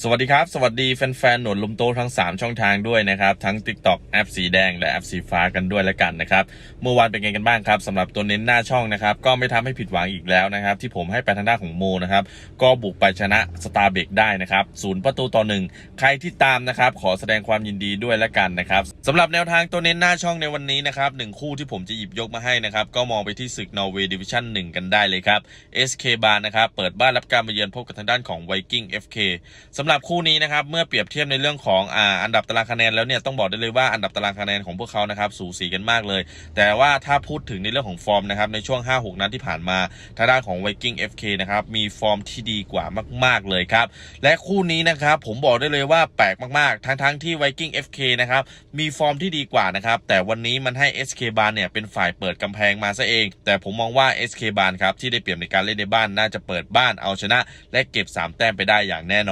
สวัสดีครับ สวัสดีแฟนๆ หนวดลุมโตทั้ง 3 ช่องทางด้วยนะครับ ทั้ง TikTok แอปสีแดงและแอปสีฟ้ากันด้วยแล้วกันนะครับ เมื่อวานเป็นไงกันบ้างครับสำหรับตัวเน้นหน้าช่องนะครับ ก็ไม่ทำให้ผิดหวังอีกแล้วนะครับ ที่ผมให้ไปทางด้านของโมนะครับ ก็บุกไปชนะสตาร์เบกได้นะครับศูนย์ประตูต่อหนึ่งใครที่ตามนะครับ ขอแสดงความยินดีด้วยแล้วกันนะครับสำหรับแนวทางตัวเน้นหน้าช่องในวันนี้นะครับหนึ่งคู่ที่ผมจะหยิบยกมาให้นะครับก็มองไปที่ศึกนอร์เวย์ดิวิชั่น1กันได้เลยครับ SK บาร์นะครับเปิดบ้านรับการมาเยือนพบกับทางด้านของ Viking FK สำหรับคู่นี้นะครับเมื่อเปรียบเทียบในเรื่องของอ่าอันดับตารางคะแนนแล้วเนี่ยต้องบอกได้เลยว่าอันดับตารางคะแนนของพวกเขานะครับสูสีกันมากเลย แต่ว่าถ้าพูดถึงในเรื่องของฟอร์มนะครับในช่วง 5-6 นัดที่ผ่านมาทางด้านของ Viking FK นะครับมีฟอร์มที่ดีกว่ามาก ๆเลยครับและคู่นี้นะครับผมบอกได้เลยว่าแปลกมากๆ ทั้งๆที่ Viking FK นะครับมีฟอร์มที่ดีกว่านะครับแต่วันนี้มันให้ SK บานเนี่ยเป็นฝ่ายเปิดกำแพงมาซะเอง แต่ผมมองว่า SK บานครับที่ได้เปรียบในการเล่นในบ้านน่าจะเปิดบ้านเอาชนะ และเก็บ 3 แต้มไปได้อย่างแน่นอน